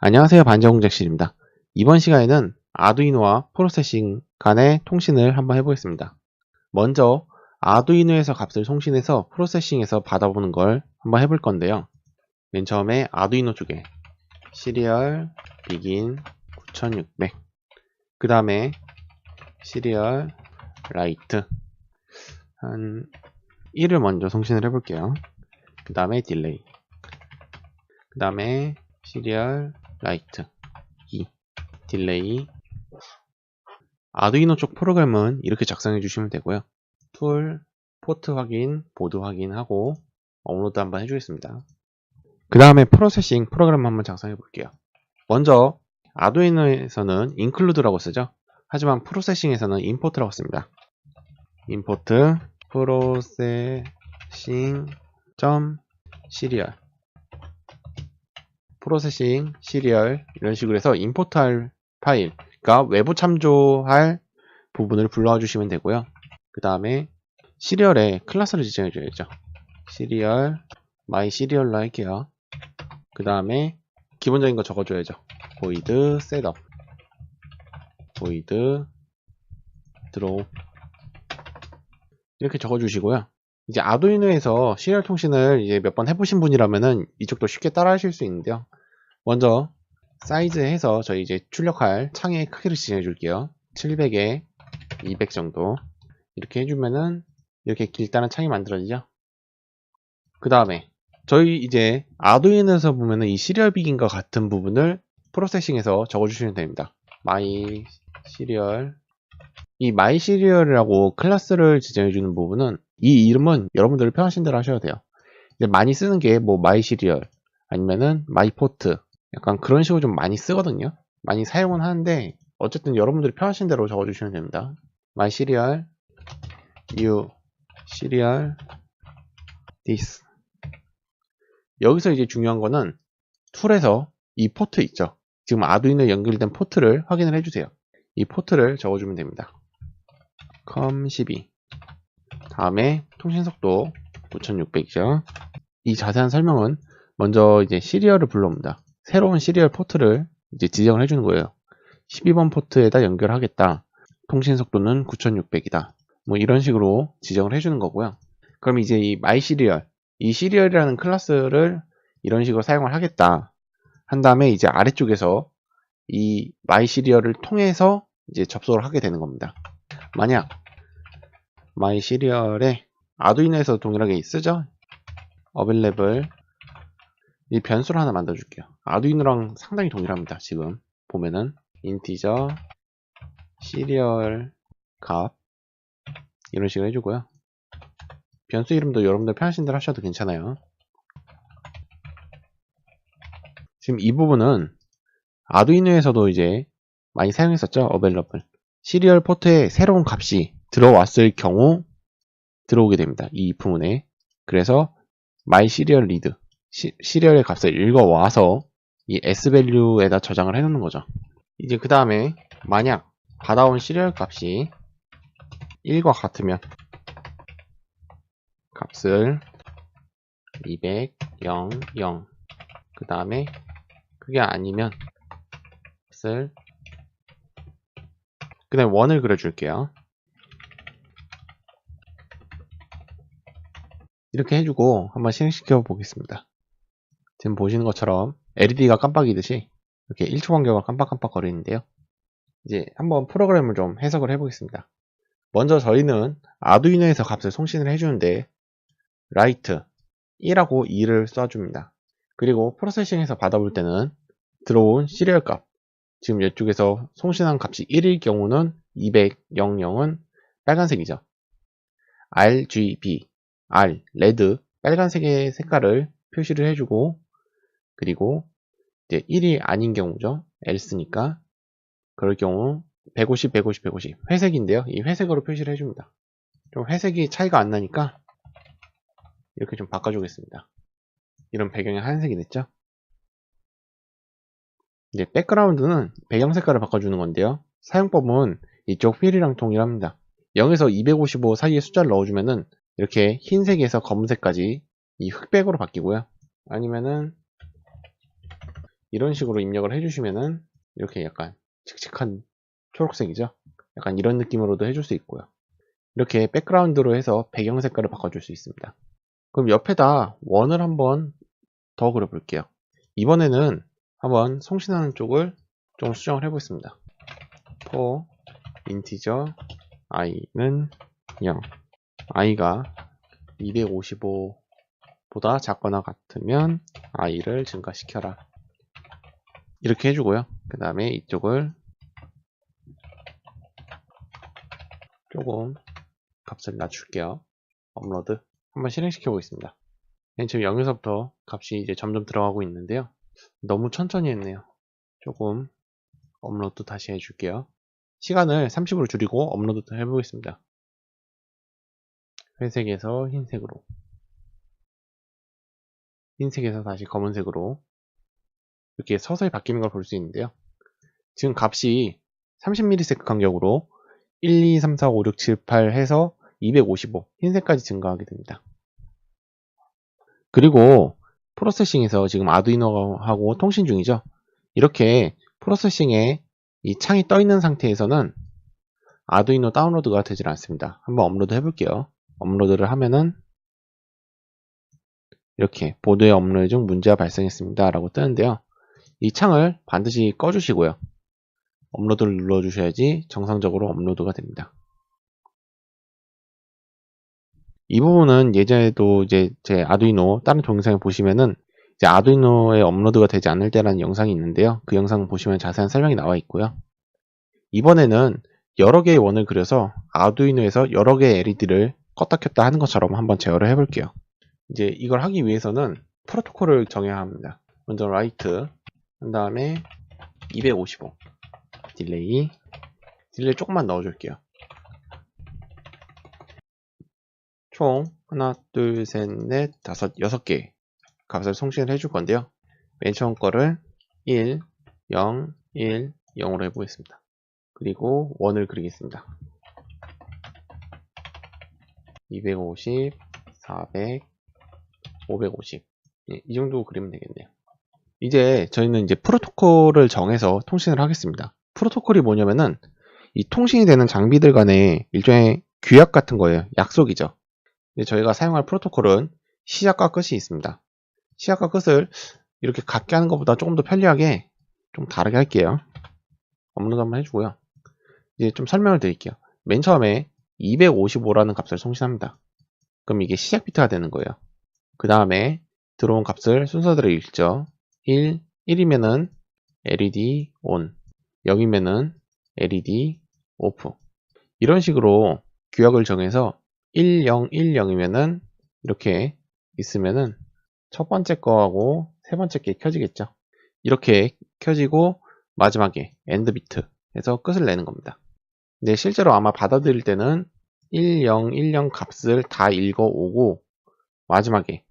안녕하세요 반자공작실입니다. 이번 시간에는 아두이노와 프로세싱 간의 통신을 한번 해보겠습니다. 먼저 아두이노에서 값을 송신해서 프로세싱에서 받아보는 걸 한번 해볼 건데요. 맨 처음에 아두이노 쪽에 시리얼 비긴 9600 그 다음에 시리얼 라이트 한 1을 먼저 송신을 해볼게요. 그 다음에 딜레이 그 다음에 시리얼 라이트 2 딜레이. 아두이노 쪽 프로그램은 이렇게 작성해 주시면 되고요. 툴 포트 확인 보드 확인하고 업로드 한번 해주겠습니다. 그 다음에 프로세싱 프로그램 한번 작성해 볼게요. 먼저 아두이노에서는 include라고 쓰죠. 하지만 프로세싱에서는 import라고 씁니다. import 프로세싱 점 시리얼 프로세싱, 시리얼 이런 식으로 해서 임포트할 파일 그러니까 외부 참조할 부분을 불러와 주시면 되고요. 그 다음에 시리얼에 클래스를 지정해 줘야죠. 시리얼 마이 시리얼로 할게요 그 다음에 기본적인 거 적어줘야죠. void setup. void draw. 이렇게 적어주시고요 이제 아두이노에서 시리얼 통신을 이제 몇 번 해보신 분이라면은 이쪽도 쉽게 따라 하실 수 있는데요. 먼저 사이즈 해서 저희 이제 출력할 창의 크기를 지정해 줄게요. 700에 200 정도 이렇게 해주면은 이렇게 길다란 창이 만들어지죠. 그 다음에 저희 이제 아두이노에서 보면은 이 시리얼 비긴과 같은 부분을 프로세싱해서 적어주시면 됩니다. my 시리얼 이 my 시리얼이라고 클래스를 지정해 주는 부분은 이 이름은 여러분들 편하신 대로 하셔도 돼요. 이제 많이 쓰는 게뭐 my 시리얼 아니면은 my 포트 약간 그런 식으로 좀 많이 쓰거든요. 많이 사용은 하는데 어쨌든 여러분들이 편하신 대로 적어주시면 됩니다. my 시리얼 you 시리얼 this 여기서 이제 중요한 거는 툴에서 이 포트 있죠. 지금 아두이노에 연결된 포트를 확인을 해주세요. 이 포트를 적어주면 됩니다. com12 다음에 통신속도 9600이죠. 이 자세한 설명은 먼저 이제 시리얼을 불러옵니다. 새로운 시리얼 포트를 이제 지정을 해주는 거예요. 12번 포트에다 연결하겠다. 통신 속도는 9600이다. 뭐 이런 식으로 지정을 해주는 거고요. 그럼 이제 이 my 시리얼, 이 시리얼이라는 클래스를 이런 식으로 사용을 하겠다. 한 다음에 이제 아래쪽에서 이 my 시리얼을 통해서 이제 접속을 하게 되는 겁니다. 만약 my 시리얼에 아두이노에서 동일하게 쓰죠? available 이 변수를 하나 만들어 줄게요. 아두이노랑 상당히 동일합니다. 지금 보면은 인티저 시리얼 값 이런 식으로 해주고요. 변수 이름도 여러분들 편하신 대로 하셔도 괜찮아요. 지금 이 부분은 아두이노에서도 이제 많이 사용했었죠. available 시리얼 포트에 새로운 값이 들어왔을 경우 들어오게 됩니다. 이 부분에 그래서 my serial read 시리얼의 값을 읽어와서 이 svalue에다 저장을 해놓는 거죠. 이제 그 다음에 만약 받아온 시리얼 값이 1과 같으면 값을 200, 0, 0. 그 다음에 그게 아니면 값을 그 다음에 원을 그려줄게요. 이렇게 해주고 한번 실행시켜 보겠습니다. 지금 보시는 것처럼 LED가 깜빡이듯이 이렇게 1초 간격으로 깜빡깜빡 거리는데요. 이제 한번 프로그램을 좀 해석을 해보겠습니다. 먼저 저희는 아두이노에서 값을 송신을 해주는데 write 1하고 2를 쏴줍니다. 그리고 프로세싱에서 받아볼 때는 들어온 시리얼 값 지금 이쪽에서 송신한 값이 1일 경우는 200, 00은 빨간색이죠. RGB, R, 레드, 빨간색의 색깔을 표시를 해주고 그리고 이제 1이 아닌 경우죠. else니까 그럴 경우 150, 150, 150 회색인데요. 이 회색으로 표시를 해줍니다. 좀 회색이 차이가 안 나니까 이렇게 좀 바꿔주겠습니다. 이런 배경이 하얀색이 됐죠. 이제 백그라운드는 배경 색깔을 바꿔주는 건데요. 사용법은 이쪽 필이랑 동일합니다. 0에서 255 사이에 숫자를 넣어주면은 이렇게 흰색에서 검은색까지 이 흑백으로 바뀌고요. 아니면은 이런 식으로 입력을 해주시면은 이렇게 약간 칙칙한 초록색이죠. 약간 이런 느낌으로도 해줄 수 있고요. 이렇게 백그라운드로 해서 배경 색깔을 바꿔줄 수 있습니다. 그럼 옆에다 원을 한번 더 그려볼게요. 이번에는 한번 송신하는 쪽을 좀 수정을 해보겠습니다. for 인티저 i는 0 i가 255보다 작거나 같으면 i를 증가시켜라. 이렇게 해주고요. 그 다음에 이쪽을 조금 값을 낮출게요. 업로드 한번 실행시켜 보겠습니다. 네, 지금 0에서부터 값이 이제 점점 들어가고 있는데요. 너무 천천히 했네요. 조금 업로드 다시 해줄게요. 시간을 30으로 줄이고 업로드 해보겠습니다 회색에서 흰색으로 흰색에서 다시 검은색으로 이렇게 서서히 바뀌는 걸 볼 수 있는데요 지금 값이 30ms 간격으로 1, 2, 3, 4, 5, 6, 7, 8 해서 255 흰색까지 증가하게 됩니다. 그리고 프로세싱에서 지금 아두이노하고 통신 중이죠. 이렇게 프로세싱에 이 창이 떠 있는 상태에서는 아두이노 다운로드가 되질 않습니다. 한번 업로드 해볼게요. 업로드를 하면은 이렇게 보드의 업로드 중 문제가 발생했습니다. 라고 뜨는데요. 이 창을 반드시 꺼주시고요. 업로드를 눌러 주셔야지 정상적으로 업로드가 됩니다. 이 부분은 예전에도 이제 제 아두이노 다른 동영상을 보시면은 이제 아두이노에 업로드가 되지 않을 때라는 영상이 있는데요. 그 영상 보시면 자세한 설명이 나와 있고요. 이번에는 여러 개의 원을 그려서 아두이노에서 여러 개의 LED를 껐다 켰다 하는 것처럼 한번 제어를 해볼게요. 이제 이걸 하기 위해서는 프로토콜을 정해야 합니다. 먼저 라이트 한 다음에 255 딜레이 딜레이 조금만 넣어줄게요. 총 하나, 둘, 셋, 넷, 다섯, 여섯 개 값을 송신을 해줄 건데요. 맨 처음 거를 1, 0, 1, 0으로 해보겠습니다. 그리고 원을 그리겠습니다. 250, 400, 550. 예, 이 정도 그리면 되겠네요. 이제 저희는 이제 프로토콜을 정해서 통신을 하겠습니다. 프로토콜이 뭐냐면은 이 통신이 되는 장비들 간의 일종의 규약 같은 거예요. 약속이죠. 저희가 사용할 프로토콜은 시작과 끝이 있습니다. 시작과 끝을 이렇게 같게 하는 것보다 조금 더 편리하게 좀 다르게 할게요. 업로드 한번 해주고요. 이제 좀 설명을 드릴게요. 맨 처음에 255라는 값을 송신합니다. 그럼 이게 시작 비트가 되는 거예요. 그 다음에 들어온 값을 순서대로 읽죠. 1, 1이면은 LED ON, 0이면은 LED OFF. 이런 식으로 규약을 정해서 1, 0, 1, 0이면은 이렇게 있으면은 첫 번째 거하고 세 번째 게 켜지겠죠. 이렇게 켜지고 마지막에 엔드 비트 해서 끝을 내는 겁니다. 근데 실제로 아마 받아들일 때는 1, 0, 1, 0 값을 다 읽어오고 마지막에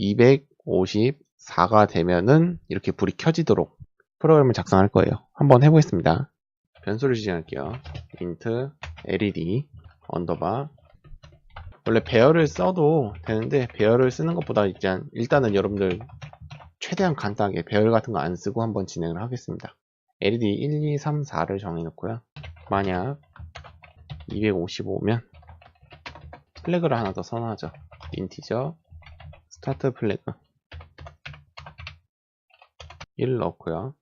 254가 되면은 이렇게 불이 켜지도록 프로그램을 작성할 거예요. 한번 해보겠습니다. 변수를 지정할게요. int led 언더바 원래 배열을 써도 되는데 배열을 쓰는 것보다 일단 일단은 여러분들 최대한 간단하게 배열 같은 거 안 쓰고 한번 진행을 하겠습니다. LED 1, 2, 3, 4를 정해놓고요. 만약 255면 플래그를 하나 더 선호하죠. 인티저 스타트 플래그 1을 넣고요.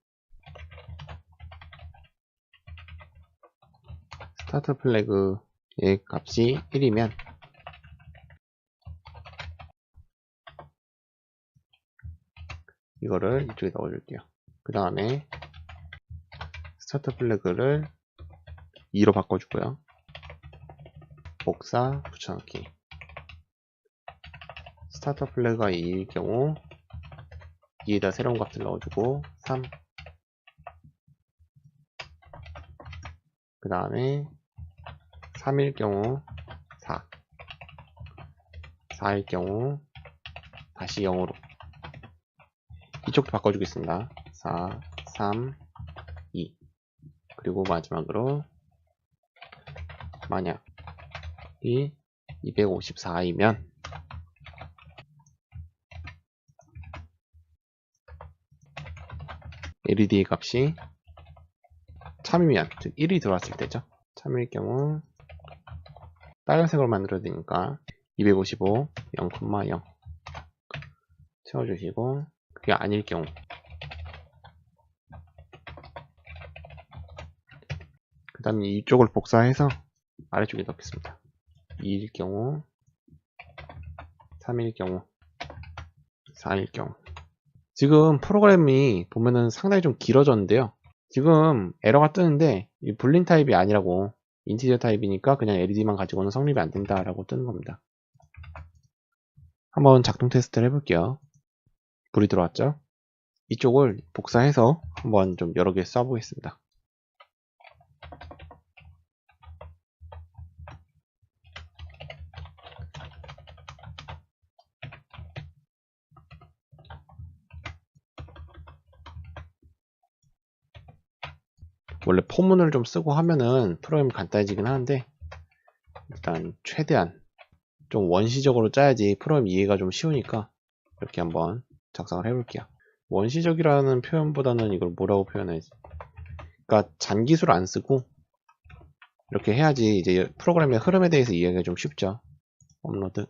스타트 플래그의 값이 1이면 이거를 이쪽에 넣어줄게요. 그 다음에 스타트 플래그를 2로 바꿔주고요. 복사 붙여넣기. 스타트 플래그가 2일 경우 2에다 새로운 값을 넣어주고 3 그 다음에 3일 경우 4 4일 경우 다시 0으로. 이쪽도 바꿔주겠습니다. 4 3 2 그리고 마지막으로 만약 이 254이면 LED 값이 참이면 즉 1이 들어왔을 때죠. 참일 경우 빨간색으로 만들어야 되니까 255 0,0 채워주시고 그게 아닐 경우 그 다음에 이쪽을 복사해서 아래쪽에 넣겠습니다. 2일 경우 3일 경우 4일 경우 지금 프로그램이 보면은 상당히 좀 길어졌는데요. 지금 에러가 뜨는데 이 불린 타입이 아니라고 인티저 타입이니까 그냥 LED만 가지고는 성립이 안 된다라고 뜨는 겁니다. 한번 작동 테스트를 해볼게요. 불이 들어왔죠? 이쪽을 복사해서 한번 좀 여러 개 써보겠습니다. 원래 포문을 좀 쓰고 하면은 프로그램이 간단해지긴 하는데 일단 최대한 좀 원시적으로 짜야지 프로그램 이해가 좀 쉬우니까 이렇게 한번 작성을 해볼게요. 원시적이라는 표현보다는 이걸 뭐라고 표현해야지? 그러니까 잔기술 안 쓰고 이렇게 해야지 이제 프로그램의 흐름에 대해서 이해가 좀 쉽죠. 업로드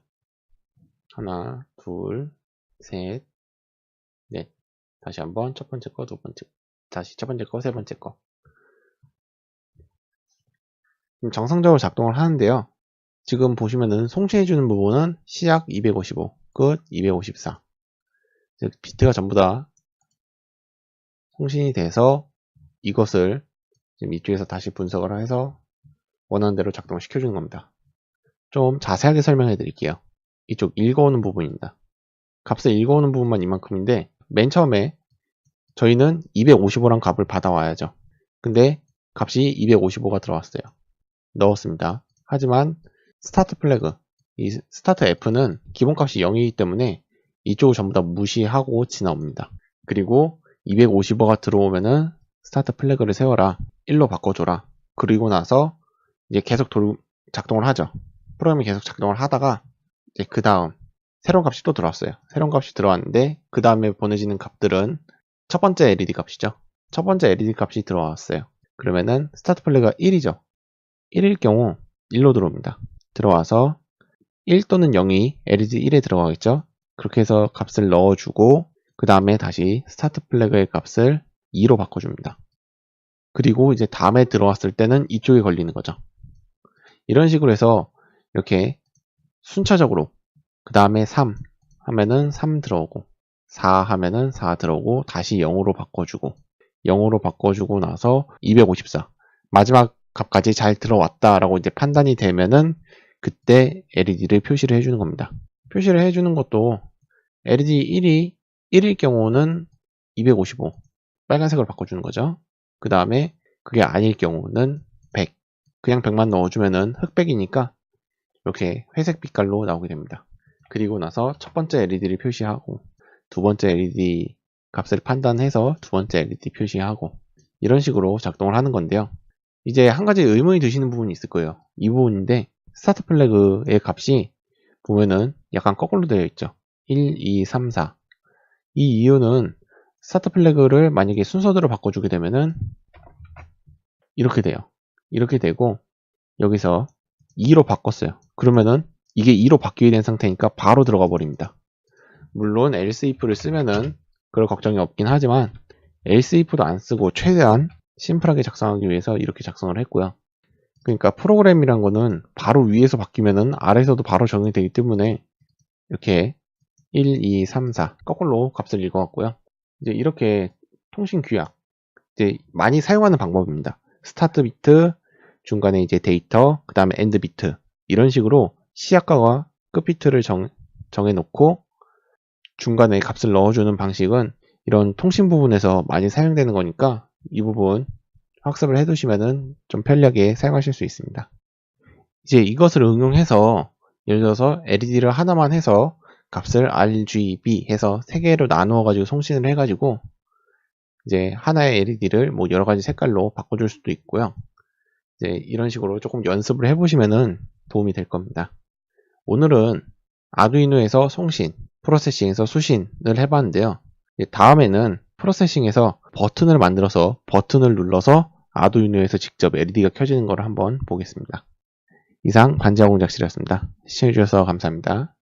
하나, 둘, 셋, 넷. 다시 한번 첫 번째 거, 두 번째, 다시 첫 번째 거, 세 번째 거. 정상적으로 작동을 하는데요. 지금 보시면은 송신해주는 부분은 시작 255, 끝 254. 즉 비트가 전부 다 송신이 돼서 이것을 지금 이쪽에서 다시 분석을 해서 원하는 대로 작동을 시켜주는 겁니다. 좀 자세하게 설명해 드릴게요. 이쪽 읽어오는 부분입니다. 값을 읽어오는 부분만 이만큼인데 맨 처음에 저희는 255란 값을 받아와야죠. 근데 값이 255가 들어왔어요. 넣었습니다. 하지만 스타트 플래그, 이 스타트 F는 기본값이 0이기 때문에 이쪽을 전부 다 무시하고 지나옵니다. 그리고 255가 들어오면은 스타트 플래그를 세워라. 1로 바꿔줘라. 그리고 나서 이제 계속 돌, 작동을 하죠. 프로그램이 계속 작동을 하다가 이제 그 다음 새로운 값이 또 들어왔어요. 새로운 값이 들어왔는데 그 다음에 보내지는 값들은 첫 번째 LED 값이죠. 첫 번째 LED 값이 들어왔어요. 그러면은 스타트 플래그가 1이죠. 1일 경우 1로 들어옵니다. 들어와서 1 또는 0이 LED 1에 들어가겠죠. 그렇게 해서 값을 넣어주고 그 다음에 다시 스타트 플래그의 값을 2로 바꿔줍니다. 그리고 이제 다음에 들어왔을 때는 이쪽에 걸리는 거죠. 이런 식으로 해서 이렇게 순차적으로 그 다음에 3 하면은 3 들어오고 4 하면은 4 들어오고 다시 0으로 바꿔주고 0으로 바꿔주고 나서 254 마지막 값까지 잘 들어왔다라고 이제 판단이 되면은 그때 LED를 표시를 해주는 겁니다. 표시를 해주는 것도 LED 1이 1일 경우는 255 빨간색으로 바꿔주는 거죠. 그 다음에 그게 아닐 경우는 100 그냥 100만 넣어주면은 흑백이니까 이렇게 회색 빛깔로 나오게 됩니다. 그리고 나서 첫 번째 LED를 표시하고 두 번째 LED 값을 판단해서 두 번째 LED 표시하고 이런 식으로 작동을 하는 건데요. 이제 한 가지 의문이 드시는 부분이 있을 거예요. 이 부분인데 스타트 플래그의 값이 보면은 약간 거꾸로 되어 있죠. 1, 2, 3, 4. 이 이유는 스타트 플래그를 만약에 순서대로 바꿔주게 되면은 이렇게 돼요. 이렇게 되고 여기서 2로 바꿨어요. 그러면은 이게 2로 바뀌게 된 상태니까 바로 들어가 버립니다. 물론 else if를 쓰면은 그럴 걱정이 없긴 하지만 else if도 안 쓰고 최대한 심플하게 작성하기 위해서 이렇게 작성을 했고요. 그러니까 프로그램이란 거는 바로 위에서 바뀌면은 아래에서도 바로 적용이 되기 때문에 이렇게 1, 2, 3, 4 거꾸로 값을 읽어왔고요. 이제 이렇게 통신 규약 이제 많이 사용하는 방법입니다. 스타트 비트, 중간에 이제 데이터, 그 다음에 엔드 비트 이런 식으로 시작과 끝 비트를 정, 정해놓고 중간에 값을 넣어주는 방식은 이런 통신 부분에서 많이 사용되는 거니까 이 부분 학습을 해두시면 좀 편리하게 사용하실 수 있습니다. 이제 이것을 응용해서 예를 들어서 LED를 하나만 해서 값을 RGB 해서 세 개로 나누어 가지고 송신을 해 가지고 이제 하나의 LED를 뭐 여러 가지 색깔로 바꿔줄 수도 있고요. 이제 이런 식으로 조금 연습을 해보시면 도움이 될 겁니다. 오늘은 아두이노에서 송신, 프로세싱에서 수신을 해봤는데요. 다음에는 프로세싱에서 버튼을 만들어서 버튼을 눌러서 아두이노에서 직접 LED가 켜지는 걸 한번 보겠습니다. 이상 반지하 공작실이었습니다. 시청해주셔서 감사합니다.